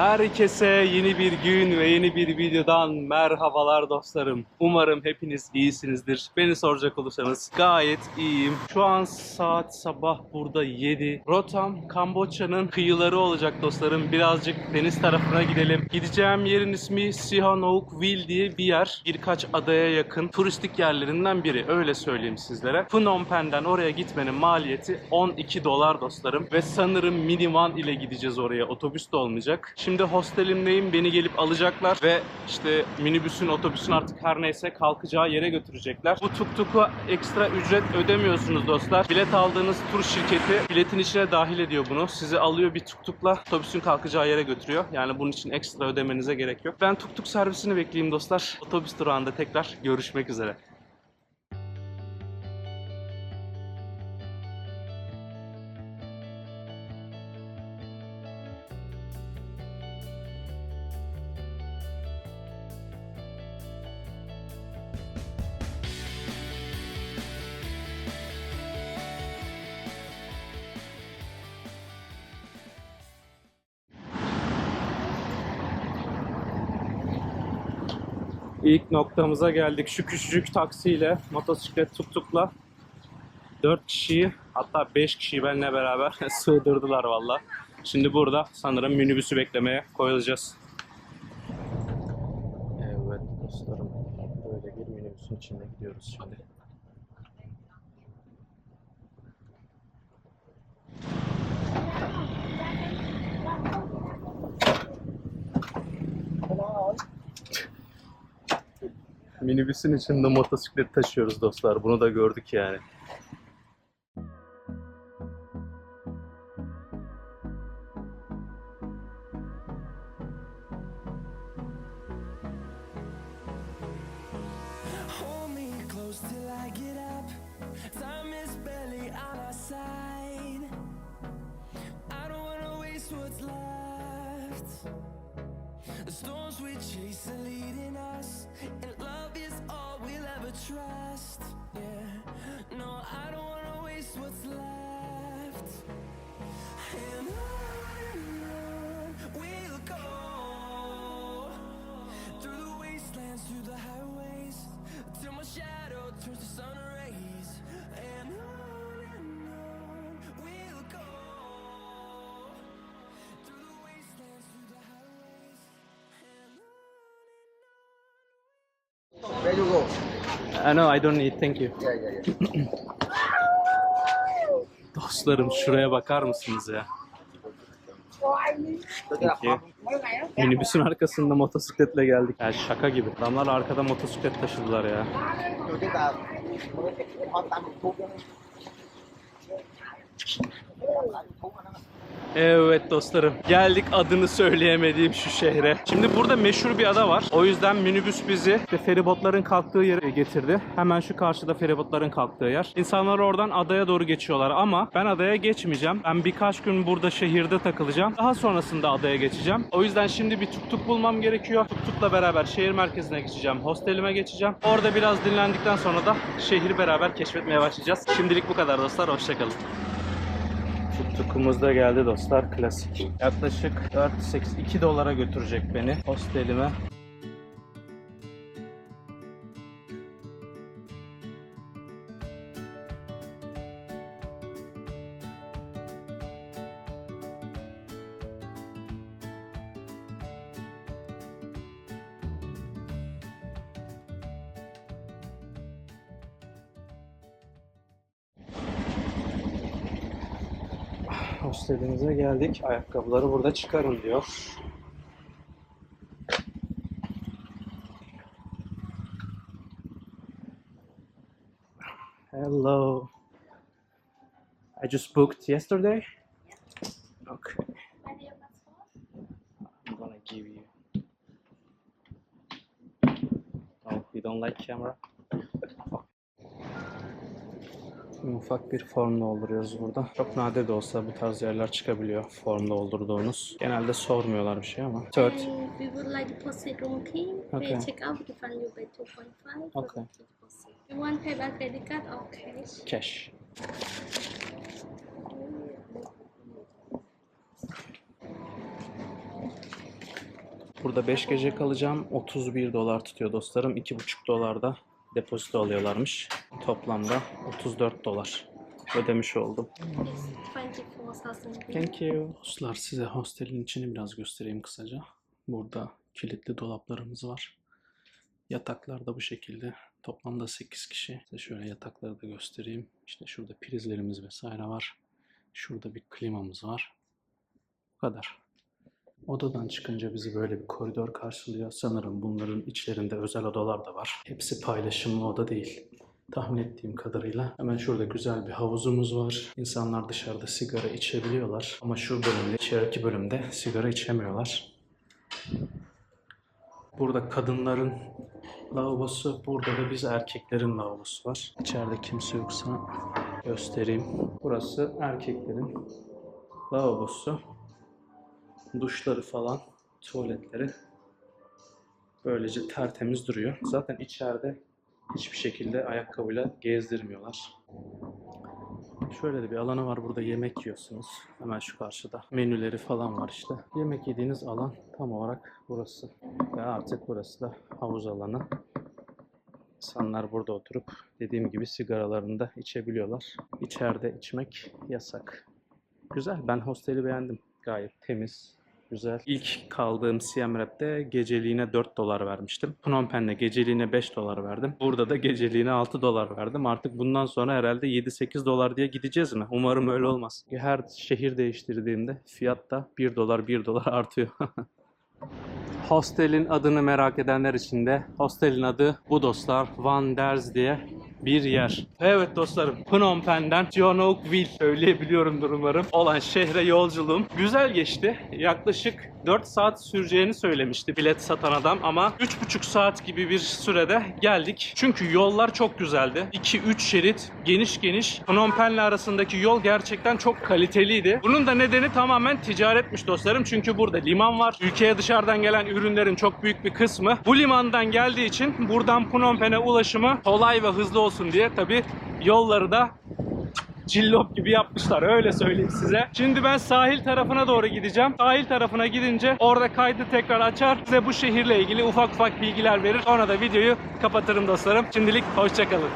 Herkese yeni bir gün ve yeni bir videodan merhabalar dostlarım. Umarım hepiniz iyisinizdir. Beni soracak olursanız gayet iyiyim. Şu an saat sabah burada 7. Rotam Kamboçya'nın kıyıları olacak dostlarım. Birazcık deniz tarafına gidelim. Gideceğim yerin ismi Sihanoukville diye bir yer. Birkaç adaya yakın turistik yerlerinden biri. Öyle söyleyeyim sizlere. Phnom Penh'den oraya gitmenin maliyeti 12 dolar dostlarım. Ve sanırım minivan ile gideceğiz oraya. Otobüs de olmayacak. Şimdi hostelimdeyim. Beni gelip alacaklar ve işte minibüsün, otobüsün artık her neyse kalkacağı yere götürecekler. Bu tuktuku ekstra ücret ödemiyorsunuz dostlar. Bilet aldığınız tur şirketi biletin içine dahil ediyor bunu. Sizi alıyor bir tuktukla otobüsün kalkacağı yere götürüyor. Yani bunun için ekstra ödemenize gerek yok. Ben tuktuk servisini bekleyeyim dostlar. Otobüs durağında tekrar görüşmek üzere. İlk noktamıza geldik. Şu küçücük taksiyle, motosiklet tuktukla 4 kişiyi hatta 5 kişiyi benimle beraber sığdırdılar valla. Şimdi burada sanırım minibüsü beklemeye koyulacağız. Evet dostlarım. Böyle bir minibüsün içinde gidiyoruz şimdi. Minibüsün içinde motosiklet taşıyoruz dostlar. Bunu da gördük yani. The storms we chase are leading us, and love is all we'll ever trust. Where you go? Uh, no, I don't need. Thank you. Yeah, yeah, yeah. Dostlarım şuraya bakar mısınız ya? Peki. Minibüsün arkasında motosikletle geldik. Yani şaka gibi. Adamlar arkada motosiklet taşıdılar ya. Evet dostlarım. Geldik adını söyleyemediğim şu şehre. Şimdi burada meşhur bir ada var. O yüzden minibüs bizi işte feribotların kalktığı yere getirdi. Hemen şu karşıda feribotların kalktığı yer. İnsanlar oradan adaya doğru geçiyorlar ama ben adaya geçmeyeceğim. Ben birkaç gün burada şehirde takılacağım. Daha sonrasında adaya geçeceğim. O yüzden şimdi bir tuktuk bulmam gerekiyor. Tuktukla beraber şehir merkezine geçeceğim. Hostelime geçeceğim. Orada biraz dinlendikten sonra da şehri beraber keşfetmeye başlayacağız. Şimdilik bu kadar dostlar. Hoşçakalın. Tuktukumuz da geldi dostlar klasik. Yaklaşık 4-8-2 dolara götürecek beni hostelime. Hostelimize geldik. Ayakkabıları burada çıkarın diyor. Hello. I just booked yesterday. Okay. I'm gonna give you. Oh, you don't like camera? Şimdi ufak bir form dolduruyoruz burada. Çok nadir de olsa bu tarz yerler çıkabiliyor form doldurduğunuz. Genelde sormuyorlar bir şey ama. Third. And we would like deposit room key. Okay. Pay check out, we refund you by 2.5 for Okay. You want pay by credit card or cash? Cash. Burada 5 gece kalacağım. 31 dolar tutuyor dostlarım. 2,5 dolar da depozito alıyorlarmış. Toplamda 34 dolar ödemiş oldum. It's 24,000 Thank you. Dostlar size hostelin içini biraz göstereyim kısaca. Burada kilitli dolaplarımız var. Yataklar da bu şekilde. Toplamda 8 kişi. Size şöyle yatakları da göstereyim. İşte şurada prizlerimiz vesaire var. Şurada bir klimamız var. Bu kadar. Odadan çıkınca bizi böyle bir koridor karşılıyor. Sanırım bunların içlerinde özel odalar da var. Hepsi paylaşımlı oda değil. Tahmin ettiğim kadarıyla hemen şurada güzel bir havuzumuz var. İnsanlar dışarıda sigara içebiliyorlar. Ama şu bölümde, içerideki bölümde sigara içemiyorlar. Burada kadınların lavabosu, burada da biz erkeklerin lavabosu var. İçeride kimse yoksa göstereyim. Burası erkeklerin lavabosu. Duşları falan, tuvaletleri böylece tertemiz duruyor. Zaten içeride hiçbir şekilde ayakkabıyla gezdirmiyorlar. Şöyle de bir alanı var burada yemek yiyorsunuz. Hemen şu karşıda. Menüleri falan var işte. Yemek yediğiniz alan tam olarak burası. Ve artık burası da havuz alanı. İnsanlar burada oturup dediğim gibi sigaralarını da içebiliyorlar. İçeride içmek yasak. Güzel. Ben hosteli beğendim. Gayet temiz, güzel. İlk kaldığım Siem Reap'te geceliğine 4 dolar vermiştim. Phnom Penh'de geceliğine 5 dolar verdim. Burada da geceliğine 6 dolar verdim. Artık bundan sonra herhalde 7-8 dolar diye gideceğiz mi? Umarım öyle olmaz. Her şehir değiştirdiğimde fiyat da 1 dolar 1 dolar artıyor. Hostelin adını merak edenler için de hostelin adı bu dostlar Van Ders diye bir yer. Evet dostlarım Phnom Penh'den Sihanoukville söyleyebiliyorumdur umarım olan şehre yolculuğum güzel geçti. Yaklaşık 4 saat süreceğini söylemişti bilet satan adam ama 3,5 saat gibi bir sürede geldik. Çünkü yollar çok güzeldi. 2-3 şerit geniş geniş Phnom Penh'le arasındaki yol gerçekten çok kaliteliydi. Bunun da nedeni tamamen ticaretmiş dostlarım. Çünkü burada liman var. Ülkeye dışarıdan gelen ürünlerin çok büyük bir kısmı bu limandan geldiği için buradan Phnom Penh'e ulaşımı kolay ve hızlı olsun diye tabi yolları da cillop gibi yapmışlar öyle söyleyeyim size. Şimdi ben sahil tarafına doğru gideceğim. Sahil tarafına gidince orada kaydı tekrar açar. Size bu şehirle ilgili ufak ufak bilgiler verir. Sonra da videoyu kapatırım dostlarım. Şimdilik hoşçakalın.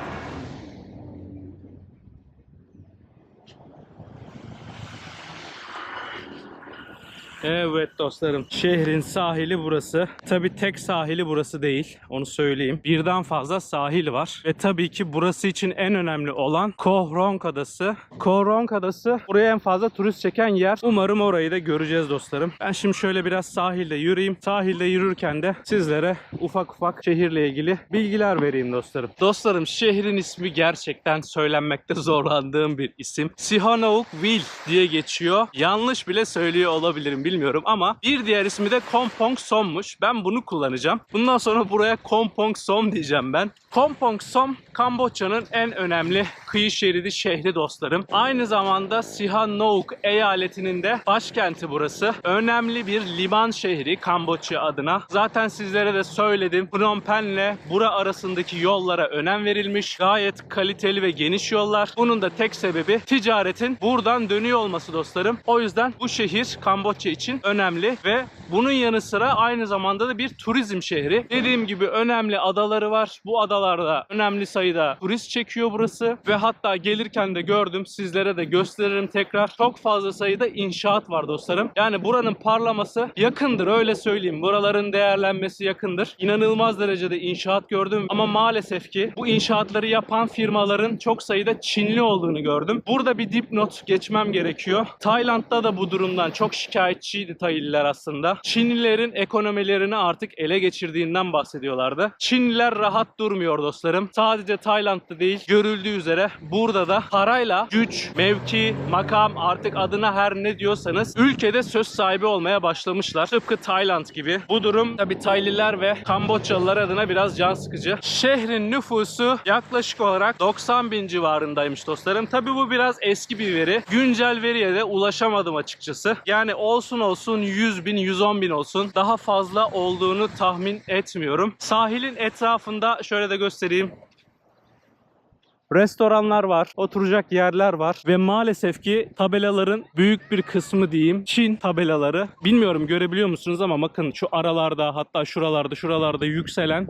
Evet dostlarım. Şehrin sahili burası. Tabi tek sahili burası değil. Onu söyleyeyim. Birden fazla sahil var. Ve tabii ki burası için en önemli olan Koh Rong Adası. Koh Rong Adası buraya en fazla turist çeken yer. Umarım orayı da göreceğiz dostlarım. Ben şimdi şöyle biraz sahilde yürüyeyim. Sahilde yürürken de sizlere ufak ufak şehirle ilgili bilgiler vereyim dostlarım. Dostlarım şehrin ismi gerçekten söylenmekte zorlandığım bir isim. Sihanoukville diye geçiyor. Yanlış bile söylüyor olabilirim bilmiyorum ama bir diğer ismi de Kompong Som'muş. Ben bunu kullanacağım. Bundan sonra buraya Kompong Som diyeceğim ben. Kompong Som Kamboçya'nın en önemli kıyı şeridi şehri dostlarım. Aynı zamanda Sihanouk eyaletinin de başkenti burası. Önemli bir liman şehri Kamboçya adına. Zaten sizlere de söyledim. Phnom Penh'le bura arasındaki yollara önem verilmiş. Gayet kaliteli ve geniş yollar. Bunun da tek sebebi ticaretin buradan dönüyor olması dostlarım. O yüzden bu şehir Kamboçya için önemli ve bunun yanı sıra aynı zamanda da bir turizm şehri. Dediğim gibi önemli adaları var. Bu adalarda önemli sayıda turist çekiyor burası ve hatta gelirken de gördüm sizlere de gösteririm tekrar. Çok fazla sayıda inşaat var dostlarım. Yani buranın parlaması yakındır öyle söyleyeyim. Buraların değerlenmesi yakındır. İnanılmaz derecede inşaat gördüm ama maalesef ki bu inşaatları yapan firmaların çok sayıda Çinli olduğunu gördüm. Burada bir dipnot geçmem gerekiyor. Tayland'da da bu durumdan çok şikayetçiydi Tayliler aslında. Çinlilerin ekonomilerini artık ele geçirdiğinden bahsediyorlardı. Çinliler rahat durmuyor dostlarım. Sadece Tayland'da değil görüldüğü üzere burada da parayla güç, mevki, makam artık adına her ne diyorsanız ülkede söz sahibi olmaya başlamışlar. Tıpkı Tayland gibi. Bu durum tabi Tayliler ve Kamboçyalılar adına biraz can sıkıcı. Şehrin nüfusu yaklaşık olarak 90 bin civarındaymış dostlarım. Tabi bu biraz eski bir veri. Güncel veriye de ulaşamadım açıkçası. Yani olsun olsun 100 bin, 110 bin olsun. Daha fazla olduğunu tahmin etmiyorum. Sahilin etrafında şöyle de göstereyim. restoranlar var, oturacak yerler var ve maalesef ki tabelaların büyük bir kısmı diyeyim Çin tabelaları. Bilmiyorum görebiliyor musunuz ama bakın şu aralarda hatta şuralarda şuralarda yükselen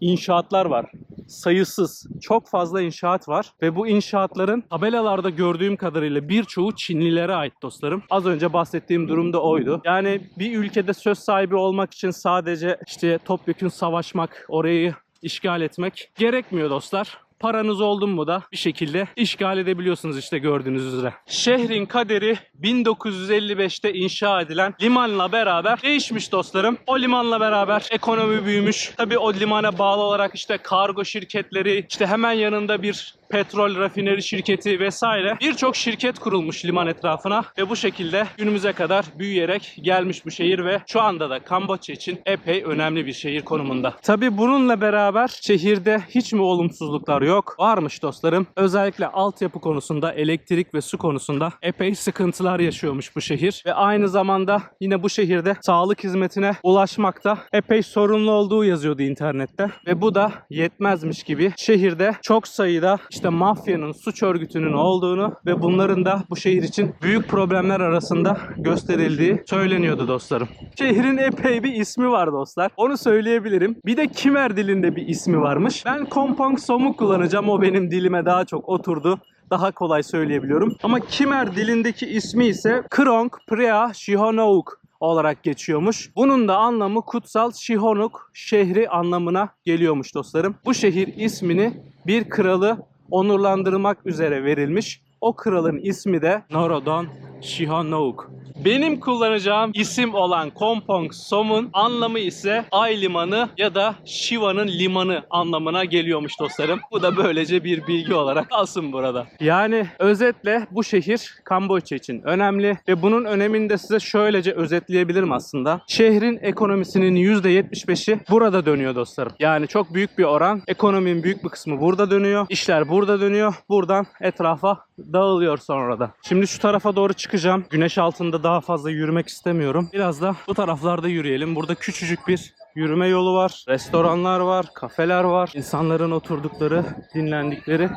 inşaatlar var. Sayısız, çok fazla inşaat var ve bu inşaatların tabelalarda gördüğüm kadarıyla birçoğu Çinlilere ait dostlarım. Az önce bahsettiğim durum da oydu. Yani bir ülkede söz sahibi olmak için sadece işte topyekun savaşmak, orayı işgal etmek gerekmiyor dostlar. Paranız oldu mu da bir şekilde işgal edebiliyorsunuz işte gördüğünüz üzere. Şehrin kaderi 1955'te inşa edilen limanla beraber değişmiş dostlarım. O limanla beraber ekonomi büyümüş. Tabii o limana bağlı olarak işte kargo şirketleri, işte hemen yanında bir petrol rafineri şirketi vesaire birçok şirket kurulmuş liman etrafına ve bu şekilde günümüze kadar büyüyerek gelmiş bu şehir ve şu anda da Kamboçya için epey önemli bir şehir konumunda. Tabi bununla beraber şehirde hiç mi olumsuzluklar yok? Varmış dostlarım. Özellikle altyapı konusunda, elektrik ve su konusunda epey sıkıntılar yaşıyormuş bu şehir ve aynı zamanda yine bu şehirde sağlık hizmetine ulaşmakta epey sorunlu olduğu yazıyordu internette ve bu da yetmezmiş gibi şehirde çok sayıda işte mafyanın, suç örgütünün olduğunu ve bunların da bu şehir için büyük problemler arasında gösterildiği söyleniyordu dostlarım. Şehrin epey bir ismi var dostlar. Onu söyleyebilirim. Bir de Kimer dilinde bir ismi varmış. Ben Kompong Som'u kullanacağım. O benim dilime daha çok oturdu daha kolay söyleyebiliyorum. Ama Kimer dilindeki ismi ise Krong Prea Sihanouk olarak geçiyormuş. Bunun da anlamı kutsal Sihonuk şehri anlamına geliyormuş dostlarım. Bu şehir ismini bir kralı onurlandırmak üzere verilmiş. O kralın ismi de Norodon Sihanouk. Benim kullanacağım isim olan Kompong Som'un anlamı ise Ay Limanı ya da Shiva'nın limanı anlamına geliyormuş dostlarım. Bu da böylece bir bilgi olarak kalsın burada. Yani özetle bu şehir Kamboçya için önemli ve bunun önemini de size şöylece özetleyebilirim aslında. Şehrin ekonomisinin %75'i burada dönüyor dostlarım. Yani çok büyük bir oran. Ekonominin büyük bir kısmı burada dönüyor. İşler burada dönüyor. Buradan etrafa dağılıyor sonra da. Şimdi şu tarafa doğru çıkacağım. Güneş altında daha fazla yürümek istemiyorum. Biraz da bu taraflarda yürüyelim. Burada küçücük bir yürüme yolu var. Restoranlar var, kafeler var. İnsanların oturdukları, dinlendikleri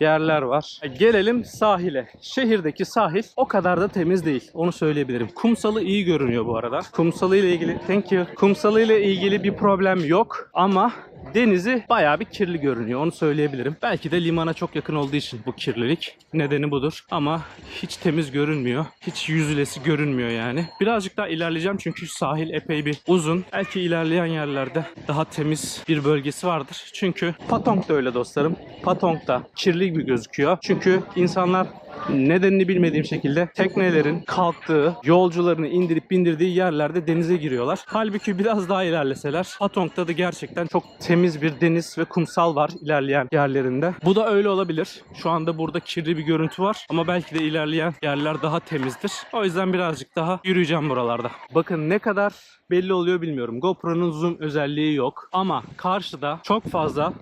yerler var. Gelelim sahile. Şehirdeki sahil o kadar da temiz değil. Onu söyleyebilirim. Kumsalı iyi görünüyor bu arada. Kumsalı ile ilgili thank you. Kumsalı ile ilgili bir problem yok ama denizi bayağı bir kirli görünüyor. Onu söyleyebilirim. Belki de limana çok yakın olduğu için bu kirlilik. Nedeni budur. Ama hiç temiz görünmüyor. Hiç yüzülesi görünmüyor yani. Birazcık daha ilerleyeceğim çünkü sahil epey bir uzun. Belki ilerleyen yerlerde daha temiz bir bölgesi vardır. Çünkü Patong da öyle dostlarım. Patong da kirli gibi gözüküyor. Çünkü insanlar nedenini bilmediğim şekilde teknelerin kalktığı, yolcularını indirip bindirdiği yerlerde denize giriyorlar. Halbuki biraz daha ilerleseler Patong'da da gerçekten çok temiz bir deniz ve kumsal var ilerleyen yerlerinde. Bu da öyle olabilir. Şu anda burada kirli bir görüntü var ama belki de ilerleyen yerler daha temizdir. O yüzden birazcık daha yürüyeceğim buralarda. Bakın ne kadar belli oluyor bilmiyorum. GoPro'nun zoom özelliği yok ama karşıda çok fazla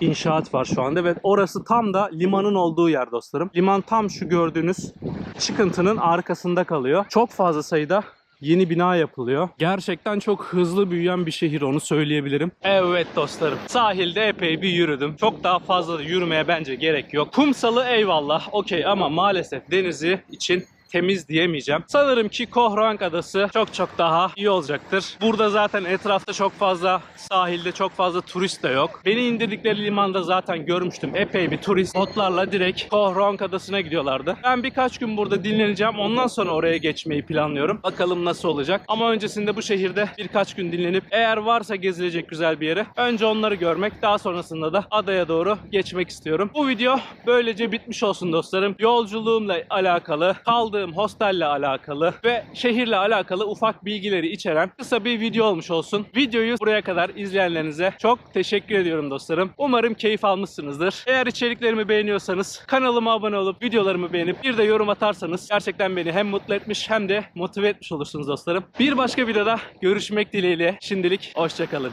inşaat var şu anda ve orası tam da limanın olduğu yer dostlarım. Liman tam şu gördüğünüz çıkıntının arkasında kalıyor. Çok fazla sayıda yeni bina yapılıyor. Gerçekten çok hızlı büyüyen bir şehir onu söyleyebilirim. Evet dostlarım. Sahilde epey bir yürüdüm. Çok daha fazla yürümeye bence gerek yok. Kumsalı eyvallah okey ama maalesef denizi için temiz diyemeyeceğim. Sanırım ki Kohrang Adası çok çok daha iyi olacaktır. Burada zaten etrafta çok fazla sahilde çok fazla turist de yok. Beni indirdikleri limanda zaten görmüştüm. Epey bir turist botlarla direkt Kohrang Adası'na gidiyorlardı. Ben birkaç gün burada dinleneceğim. Ondan sonra oraya geçmeyi planlıyorum. Bakalım nasıl olacak. Ama öncesinde bu şehirde birkaç gün dinlenip eğer varsa gezilecek güzel bir yere önce onları görmek daha sonrasında da adaya doğru geçmek istiyorum. Bu video böylece bitmiş olsun dostlarım. Yolculuğumla alakalı, kaldığım hostelle alakalı ve şehirle alakalı ufak bilgileri içeren kısa bir video olmuş olsun. Videoyu buraya kadar izleyenlerinize çok teşekkür ediyorum dostlarım. Umarım keyif almışsınızdır. Eğer içeriklerimi beğeniyorsanız kanalıma abone olup videolarımı beğenip bir de yorum atarsanız gerçekten beni hem mutlu etmiş hem de motive etmiş olursunuz dostlarım. Bir başka videoda görüşmek dileğiyle şimdilik hoşçakalın.